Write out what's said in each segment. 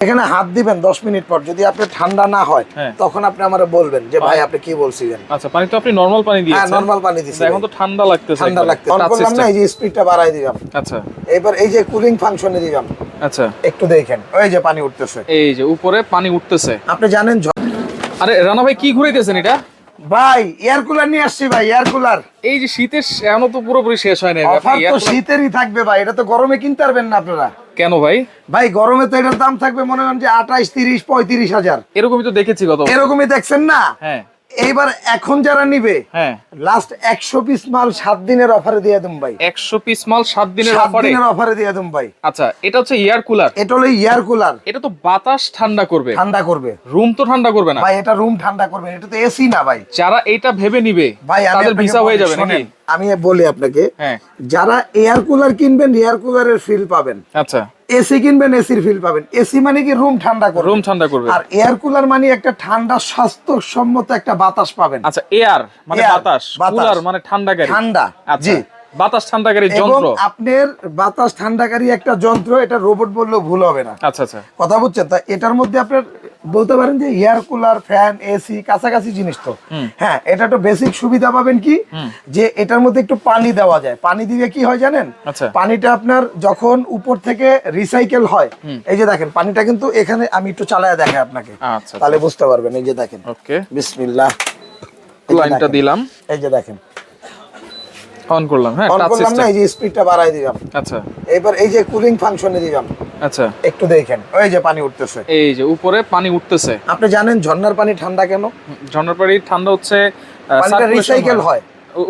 এখানে হাত দিবেন দশ মিনিট পর। যদি আপনি ঠান্ডা না হয় হ্যাঁ। তখন আপনি আমার বলবেন যে ভাই আপনি কি বলছিলেন? আচ্ছা পানি তো আপনি নরমাল পানি হ্যাঁ দিয়েছেন নর্মাল পানি দিচ্ছি এখন তো ঠান্ডা লাগতেছে ঠান্ডা একবারে। লাগতে অন করলাম না এই যে স্পিডটা বাড়াই দিলাম। আচ্ছা। এবার এই যে কুলিং ফাংশনে দিলাম। আচ্ছা। একটু দেখেন। ওই যে পানি উঠতেছে। এই যে উপরে পানি উঠতেছে। আপনি জানেন আরে রানা ভাই কি ঘুরাইতেছেন এটা? ভাই এয়ার কুলার নিয়ে আসছি ভাই এয়ার কুলার এই যে শীতের এখনও তো পুরোপুরি শেষ হয় না অফার তো শীতেরই থাকবে ভাই এটা তো গরমে কিনতে পারবেন না আপনারা। কেন ভাই? ভাই গরমে তো এটার দাম থাকবে মনে করেন যে আঠাশ তিরিশ পঁয়ত্রিশ হাজার। এরকমই তো দেখেছি গত এরকমই দেখছেন না? হ্যাঁ। এইবার এখন যারা নিবে হ্যাঁ। লাস্ট একশো পিস মাল সাত দিনের অফারে দিয়ে দেন ভাই। একশো পিস মাল সাত দিনের অফারে দিনের অফারে দিয়ে দেন ভাই। আচ্ছা এটা হচ্ছে এয়ার কুলার এটা হলো এয়ার কুলার এটা তো বাতাস ঠান্ডা করবে। ঠান্ডা করবে। রুম তো ঠান্ডা করবে না। ভাই এটা রুম ঠান্ডা করবে। এটা তো এসি না ভাই। যারা এটা ভেবে নিবে ভাই আমি তাদের ভিসা হয়ে বলি, যাবে নাকি আমি বলি আপনাকে হ্যাঁ। যারা এয়ার কুলার কিনবেন এয়ার কুলারের ফিল পাবেন। আচ্ছা। এসি কিনবেন এসির ফিল পাবেন। এসি মানে কি রুম ঠান্ডা করবে? রুম ঠান্ডা করবে। আর এয়ার কুলার মানে একটা ঠান্ডা স্বাস্থ্যসম্মত একটা বাতাস পাবেন। আচ্ছা এয়ার মানে বাতাস। কুলার মানে ঠান্ডা গাড়ি। ঠান্ডা আচ্ছা জি। বাতাস ঠান্ডাকারী যন্ত্র। আপনার বাতাস ঠান্ডাকারী একটা যন্ত্র এটা রোবট বললেও ভুল হবে না। আচ্ছা আচ্ছা। কথা বুঝছেন? তা এটার মধ্যে আপনার বলতে পারেন যে এয়ার কুলার ফ্যান এসি কাছাকাছি জিনিস তো। হ্যাঁ এটা তো বেসিক সুবিধা পাবেন কি? যে এটার মধ্যে একটু পানি দেওয়া যায়। পানি দিলে কি হয় জানেন? আচ্ছা। পানিটা আপনার যখন উপর থেকে রিসাইকেল হয় এই যে দেখেন পানিটা কিন্তু এখানে আমি একটু চালায় দেখাই আপনাকে। আচ্ছা তাহলে বুঝতে পারবেন এই যে দেখেন। ওকে বিসমিল্লাহ। লাইনটা দিলাম। এই যে দেখেন। অন করলাম হ্যাঁ অন টাচ করলাম না এই যে স্পিডটা বাড়াই দিলাম। আচ্ছা। এবার এই যে কুলিং ফাংশনে দিলাম। আচ্ছা। একটু দেখেন ওই যে পানি উঠতেছে। এই যে উপরে পানি উঠতেছে। আপনি জানেন ঝর্ণার পানি ঠান্ডা কেন? ঝর্ণার পানি ঠান্ডা হচ্ছে পানিটা রিসাইকেল হয়।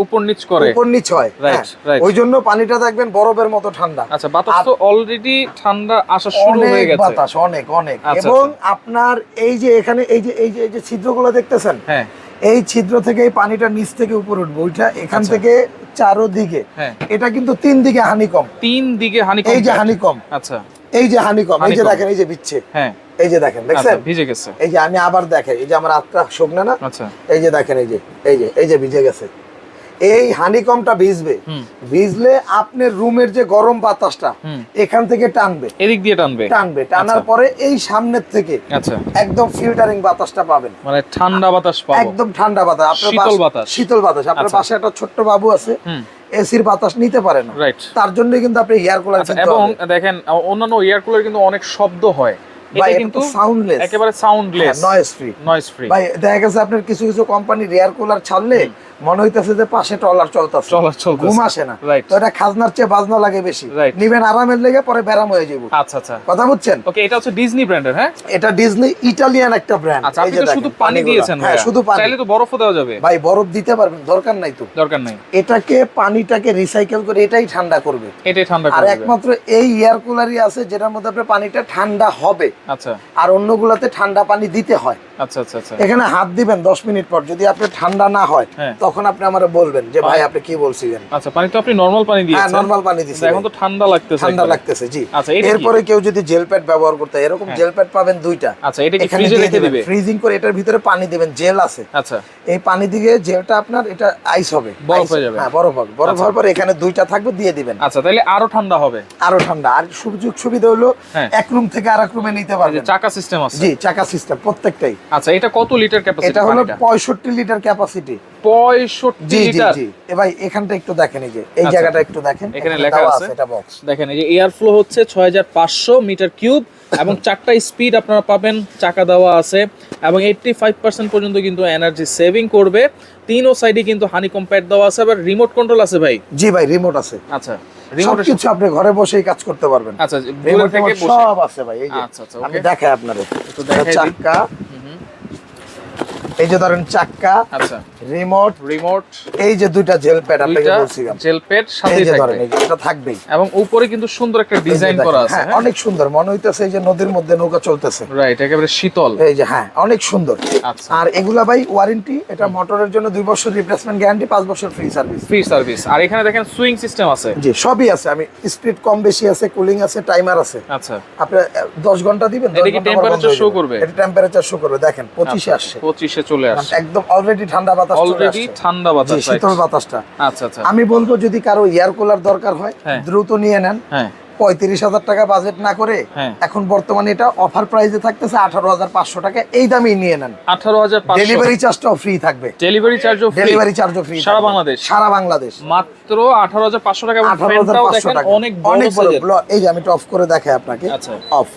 উপর নিচ করে। উপর নিচ হয় Right, হ্যাঁ। right. ওই জন্য পানিটা দেখবেন বরফের মতো ঠান্ডা। আচ্ছা বাতাস তো অলরেডি ঠান্ডা আসা শুরু হয়ে অনেক গেছে। বাতাস অনেক অনেক। আচ্ছা, এবং আপনার এই যে এখানে এই যে এই যে এই যে ছিদ্রগুলো দেখতেছেন? হ্যাঁ। এই ছিদ্র থেকে এই পানিটা নিচ থেকে উপর উঠবে। ওইটা এখান আচ্ছা। থেকে চারোদিকে। হ্যাঁ। এটা কিন্তু তিন দিকে হানিকম। তিন দিকে হানিকম এই যে হানিকম। আচ্ছা। এই যে হানিকম এই যে দেখেন এই যে বিচ্ছে। হ্যাঁ। এই যে দেখেন আচ্ছা দেখছেন? ভিজে গেছে। এই যে আমি আবার দেখে এই যে আমার হাতটা শুকনা না? আচ্ছা। এই যে দেখেন এই যে এই যে এই যে ভিজে গেছে। এই হানিকমটা ভিজবে। ভিজলে আপনার রুমের যে গরম বাতাসটা। এখান থেকে টানবে। এদিক দিয়ে টানবে? টানবে। টানার আচ্ছা। পরে এই সামনের থেকে আচ্ছা। একদম ফিল্টারিং বাতাসটা পাবেন। মানে ঠান্ডা বাতাস পাবো। একদম ঠান্ডা বাতাস। আপনার শীতল বাতাস। শীতল বাতাস। আপনার আচ্ছা। পাশে একটা ছোট্ট বাবু আছে। এসির বাতাস নিতে পারে না। রাইট তার জন্য কিন্তু আপনি এয়ার কুলার আচ্ছা এবং দেখেন অন্যান্য এয়ার কুলার কিন্তু অনেক শব্দ হয়। এটা কিন্তু সাউন্ডলেস একেবারে soundless noise free noise free ভাই দেখা গেছে আপনার কিছু কিছু কোম্পানির এয়ার কুলার ছাড়লে মনে হইতেছে যে পাশে টলার চলতেছে। চলার চলতেছে। ঘুম আসে না। তো এটা খাজনার চেয়ে বাজনা লাগে বেশি. নিবেন আরামের লেগে পরে ব্যারাম হয়ে যাব আচ্ছা আচ্ছা। কথা বুঝছেন? ওকে এটা হচ্ছে ডিজনি ব্র্যান্ডের হ্যাঁ? এটা ডিজনি ইটালিয়ান একটা ব্র্যান্ড আচ্ছা আপনি তো শুধু পানি দিয়েছেন হ্যাঁ শুধু পানি। চাইলে তো বরফও দেওয়া যাবে। ভাই বরফ দিতে পারবেন দরকার নাই তো। দরকার নাই। এটাকে পানিটাকে রিসাইকেল করে এটাই ঠান্ডা করবে। এটাই ঠান্ডা আর একমাত্র এই এয়ার কুলারই আছে যেটার মধ্যে আপনার পানিটা ঠান্ডা হবে। আচ্ছা। আর অন্যগুলাতে ঠান্ডা পানি দিতে হয়। আচ্ছা আচ্ছা আচ্ছা। এখানে হাত দিবেন দশ মিনিট পর। যদি আপনি ঠান্ডা না হয় হ্যাঁ। তখন আপনি আমার বলবেন যে ভাই আপনি কি বলছিলেন? আচ্ছা পানি তো আপনি নরমাল পানি হ্যাঁ দিয়েছেন। নরমাল পানি দিছি এখন তো ঠান্ডা লাগতেছে ঠান্ডা লাগতেছে জি। আচ্ছা, এরপরে কেউ যদি জেল প্যাড ব্যবহার করতে হয়, এরকম জেল প্যাড পাবেন দুইটা। আচ্ছা এটা কি ফ্রিজে রেখে দিবে? ফ্রিজিং করে এটার ভিতরে পানি দিবেন জেল আছে। আচ্ছা। এই পানি দিয়ে জেলটা আপনার এটা আইস হবে। বরফ হয়ে যাবে। হ্যাঁ বরফ হবে। বরফ হওয়ার পরে এখানে দুইটা থাকবে দিয়ে দিবেন। আচ্ছা তাহলে আরও ঠান্ডা হবে। আরও ঠান্ডা। আর সুযোগ সুবিধা হলো হ্যাঁ। এক রুম থেকে আরেক রুমে নিতে যে পারবেন। চাকা সিস্টেম আছে। জি চাকা সিস্টেম প্রত্যেকটাই। আচ্ছা এটা কত লিটার ক্যাপাসিটি এটা হলো পঁয়ষট্টি লিটার ক্যাপাসিটি পঁয়ষট্টি জি জি লিটার জি। এ ভাই এখানটা একটু দেখেন এই যে এই আচ্ছা। জায়গাটা একটু দেখেন এখানে লেখা আছে। এটা বক্স দেখেন এই যে এয়ার ফ্লো হচ্ছে ছয় হাজার পাঁচশো মিটার কিউব এবং চারটা স্পিড আপনারা পাবেন চাকা দেওয়া আছে। এবং এইটটি ফাইভ পার্সেন্ট পর্যন্ত কিন্তু এনার্জি সেভিং করবে। তিনও সাইডে কিন্তু হানি কম্প্যাক্ট দেওয়া আছে আবার রিমোট কন্ট্রোল আছে ভাই? জি ভাই রিমোট আছে। আচ্ছা। সবকিছু আপনি ঘরে বসেই কাজ করতে পারবেন। আচ্ছা বসে। সব আছে ভাই এই যে আচ্ছা, আচ্ছা, আমি দেখাই। চাক্কা এই যে ধরেন চাক্কা আচ্ছা। রিমোট রিমোট এই যে দুইটা জেল প্যাড আপনাকে বলছিলাম। জেল এই সাথে থাকবে। এটা থাকবেই। এবং উপরে কিন্তু সুন্দর একটা ডিজাইন করা আছে হ্যাঁ, অনেক সুন্দর। মনে হইতেছে এই যে নদীর মধ্যে নৌকা চলতেছে। রাইট একেবারে শীতল। এই যে হ্যাঁ অনেক সুন্দর। আচ্ছা। আর এগুলা ভাই ওয়ারেন্টি এটা মোটরের জন্য দুই বছর রিপ্লেসমেন্ট গ্যারান্টি পাঁচ বছর ফ্রি সার্ভিস ফ্রি সার্ভিস আর এখানে দেখেন সুইং সিস্টেম আছে। জি সবই আছে। আমি স্পিড কম বেশি আছে কুলিং আছে টাইমার আছে। আচ্ছা। আপনি আহ, দশ ঘণ্টা দিবেন এটা কি temperature show করবে? এটা টেম্পারেচার শো করবে। দেখেন পঁচিশে আসছে। পঁচিশে চলে আসছে। একদম অলরেডি ঠান্ডা বাতাস অলরেডি ঠান্ডা বাতাস? শীতল বাতাসটা। আচ্ছা আচ্ছা। আমি বলব যদি কারও এয়ার কুলার দরকার হয় হ্যাঁ। দ্রুত নিয়ে নেন। হ্যাঁ। পঁয়ত্রিশ হাজার টাকা বাজেট না করে হ্যাঁ। এখন বর্তমানে এটা অফার প্রাইসে থাকতেছে আঠারো হাজার পাঁচশো টাকা এই দামেই নিয়ে নেন। আঠারো হাজার ডেলিভারি চার্জটাও ফ্রি থাকবে। ডেলিভারি চার্জও ডেলিভারি চার্জও ফ্রি সারা বাংলাদেশ? সারা বাংলাদেশ। মাত্র আঠারো হাজার পাঁচশো টাকা আঠারো হাজার পাঁচশো টাকা। অনেক অনেক এই যে আমি করে দেখাই আপনাকে। আচ্ছা। অফ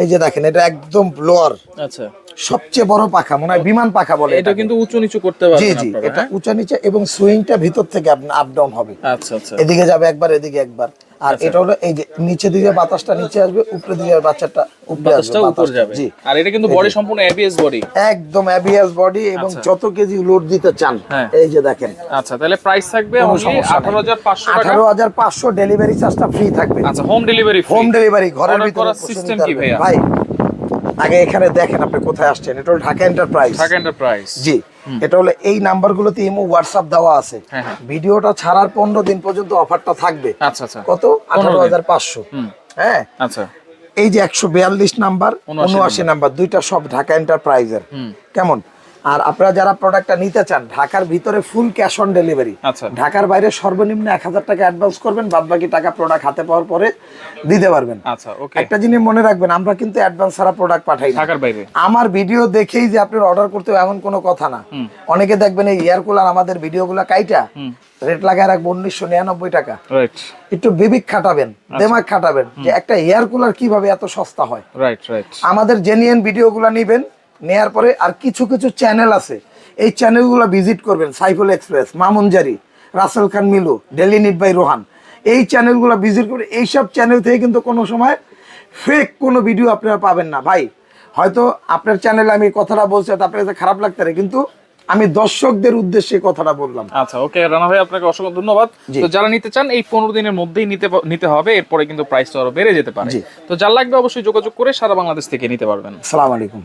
এই যে দেখেন এটা একদম লোয়ার। আচ্ছা। সবচেয়ে বড় পাখা মনে হয় বিমান পাখা বলে এটা কিন্তু উঁচু নিচু করতে জি পারবেন জি আপনারা, এটা উঁচু উঁচা নিচে এবং সুইংটা ভিতর থেকে আপনি আপ ডাউন হবে। আচ্ছা আচ্ছা। এদিকে যাবে একবার এদিকে একবার। আর এটা হলো এই যে নিচে দিকে বাতাসটা নিচে আসবে উপরে দিকে বাচ্চাটা উপরে আসবে উপর। যাবে। জি। আর এটা কিন্তু বডি সম্পূর্ণ এবিএস বডি একদম অ্যাবিয়াস বডি এবং আচ্ছা। যত কেজি লোড দিতে চান হ্যাঁ। এই যে দেখেন। আচ্ছা তাহলে প্রাইস থাকবে অনলি সমস্যা আঠারো হাজার পাঁচশো টাকা। আঠারো হাজার পাঁচশো ডেলিভারি চার্জটা ফ্রি থাকবে। আচ্ছা হোম ডেলিভারি হোম ডেলিভারি ঘরের ভিতরে নিতে কি। ভাই আগে এখানে দেখেন আপনি কোথায় আসছেন। এটা হলো ঢাকা এন্টারপ্রাইজ ঢাকা এন্টারপ্রাইজ জি। এটা হলো এই নাম্বারগুলোতে ইমো হোয়াটসঅ্যাপ দেওয়া আছে। হ্যাঁ, হ্যাঁ। ভিডিওটা ছাড়ার পনেরো দিন পর্যন্ত অফারটা থাকবে। আচ্ছা আচ্ছা। কত? আঠারো হাজার পাঁচশো। হ্যাঁ? আচ্ছা। এই যে একশো বিয়াল্লিশ নাম্বার উনআশি উনআশি নাম্বার। দুইটা সব ঢাকা এন্টারপ্রাইজের কেমন? আর আপনারা যারা প্রোডাক্টটা নিতে চান ঢাকার ভিতরে ফুল ক্যাশ অন ডেলিভারি আচ্ছা। ঢাকার বাইরে সর্বনিম্ন এক হাজার টাকা অ্যাডভান্স করবেন বাদ বাকি টাকা প্রোডাক্ট হাতে পাওয়ার পরে দিতে পারবেন। আচ্ছা একটা জিনিস মনে রাখবেন আমরা কিন্তু অ্যাডভান্স ছাড়া প্রোডাক্ট পাঠাই ঢাকার বাইরে। আমার ভিডিও দেখেই যে আপনার অর্ডার করতে হবে এমন কোনো কথা না। অনেকে দেখবেন এই এয়ার কুলার আমাদের ভিডিওগুলো কাইটা রেট লাগায় রাখব উনিশশো নিরানব্বই টাকা। একটু বিবেক খাটাবেন আচ্ছা। দেমাগ খাটাবেন যে একটা এয়ার কুলার কীভাবে এত সস্তা হয়। আমাদের জেনুইন ভিডিওগুলো নেবেন নেয়ার পরে আর কিছু কিছু চ্যানেল আছে। এই চ্যানেলগুলো ভিজিট করবেন Saiful express মামুনজারি Rasel Khan Milu daily neat by Rohan. এই চ্যানেলগুলো ভিজিট করে এইসব চ্যানেল থেকে কিন্তু কোনো সময় ফেক কোনো ভিডিও আপনারা পাবেন না। ভাই হয়তো আপনার চ্যানেলে আমি কথাটা বলছি আপনার কাছে খারাপ লাগতে পারে কিন্তু আমি দর্শকদের উদ্দেশ্যে কথাটা বললাম। আচ্ছা ওকে রানা ভাই আপনাকে অসংখ্য ধন্যবাদ। তো যারা নিতে চান এই পনেরো দিনের মধ্যেই নিতে নিতে হবে এরপরে কিন্তু প্রাইসটা আরও বেড়ে যেতে পারে। তো যার লাগবে অবশ্যই যোগাযোগ করে সারা বাংলাদেশ থেকে নিতে পারবেন। সালাম আলাইকুম।